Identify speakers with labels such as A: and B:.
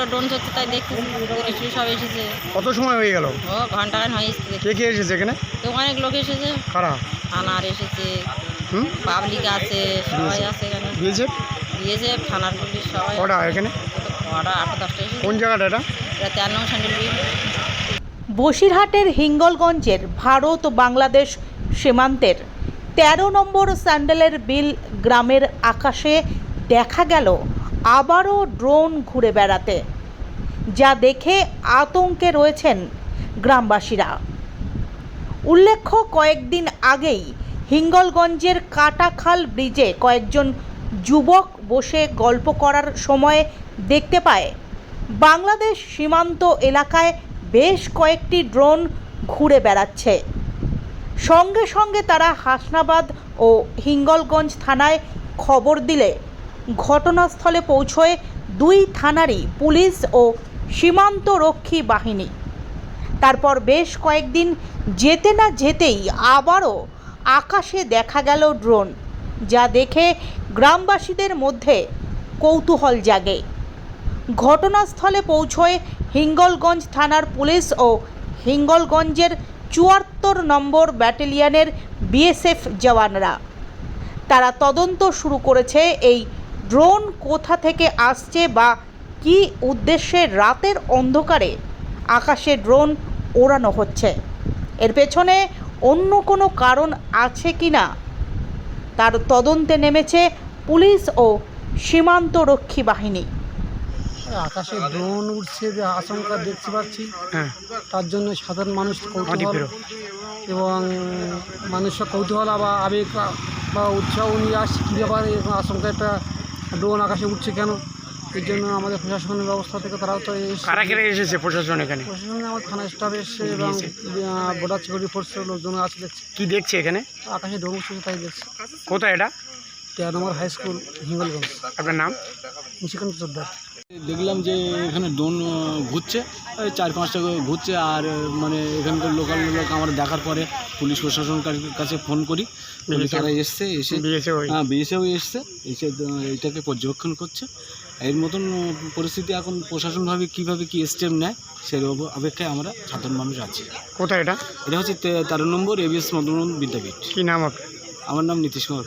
A: করে ড্রোন তাই দেখতেছি পুলিশ সব এসেছে।
B: কত সময় হয়ে গেল?
A: ও ঘণ্টা খান হয়ে এসেছে
B: কে কে এসেছে এখানে?
A: তো অনেক লোক এসেছে।
B: কারা?
A: থানার এসেছে।
B: হুম?
A: পাবলিক আছে সবাই আছে এখানে। থানার পুলিশ সবাই
B: কটা এখানে?
A: কটা? আটটা দশটা এসেছে।
B: কোন জায়গাটা এটা?
A: এটা তের নং স্যান্ডেল বিল
C: বসিরহাটের হিঙ্গলগঞ্জের ভারত ও বাংলাদেশ সীমান্তের তেরো নম্বর স্যান্ডেলের বিল গ্রামের আকাশে দেখা গেল আবারও ড্রোন ঘুরে বেড়াতে, যা দেখে আতঙ্কে রয়েছেন গ্রামবাসীরা। উল্লেখ্য, কয়েকদিন আগেই হিঙ্গলগঞ্জের কাটাখাল ব্রিজে কয়েকজন যুবক বসে গল্প করার সময় দেখতে পায়, বাংলাদেশ সীমান্ত এলাকায় বেশ কয়েকটি ড্রোন ঘুরে বেড়াচ্ছে। সঙ্গে সঙ্গে তারা হাসনাবাদ ও হিঙ্গলগঞ্জ থানায় খবর দিলে ঘটনাস্থলে পৌঁছয় দুই থানারই পুলিশ ও সীমান্তরক্ষী বাহিনী। তারপর বেশ কয়েকদিন যেতে না যেতেই আবারও আকাশে দেখা গেল ড্রোন, যা দেখে গ্রামবাসীদের মধ্যে কৌতূহল জাগে। ঘটনাস্থলে পৌঁছয় হিঙ্গলগঞ্জ থানার পুলিশ ও হিঙ্গলগঞ্জের চুয়াত্তর নম্বর ব্যাটালিয়নের বিএসএফ জওয়ানরা। তারা তদন্ত শুরু করেছে এই ড্রোন কোথা থেকে আসছে বা কী উদ্দেশ্যে রাতের অন্ধকারে আকাশে ড্রোন ওড়ানো হচ্ছে? এর পেছনে অন্য কোনো কারণ আছে কি না? তার তদন্তে নেমেছে পুলিশ ও সীমান্তরক্ষী বাহিনী।
D: আকাশে ড্রোন উঠছে যে আশঙ্কা দেখতে পাচ্ছি।
B: হ্যাঁ।
D: তার জন্য সাধারণ মানুষ কৌতূহল এবং মানুষের কৌতূহল বা আবেগ বা উৎসাহ নিয়ে আসছে। কী ব্যাপারে আশঙ্কা একটা ড্রোন আকাশে উঠছে কেন? এর জন্য আমাদের প্রশাসনের ব্যবস্থা থেকে তারাও তো এসছে।
B: কারা কেটে এসেছে প্রশাসন এখানে?
D: প্রশাসনে আমার থানা স্টাফ এসছে এবং বর্ডার সিকিউরিটি ফোর্সের লোকজন আছে দেখছে।
B: কী দেখছে এখানে?
D: আকাশে ড্রোন উঠছে তাই দেখছে।
B: কোথায় এটা?
D: তেরো নম্বর হাই স্কুল হিঙ্গলগঞ্জ।
B: আপনার নাম?
D: নিশিকান্ত চোদ্দার
E: দেখলাম যে এখানে ড্রোন ঘুরছে। চার পাঁচটা ঘুরছে আর মানে এখানকার লোকাল লোক আমরা দেখার পরে পুলিশ প্রশাসন কাছে ফোন করি। তারা এসছে এসে হ্যাঁ বিএসএও এসছে এসে এটাকে পর্যবেক্ষণ করছে। এর মতন পরিস্থিতি এখন প্রশাসনভাবে কীভাবে কী স্টেপ নেয় সেই অপেক্ষায় আমরা সাধারণ মানুষ আছি।
B: কোথায় এটা?
E: এটা হচ্ছে তেরো নম্বর এবিএস মদন বিদ্যাপীঠ।
B: কি নাম আপনার?
E: আমার নাম নীতিশ কুমার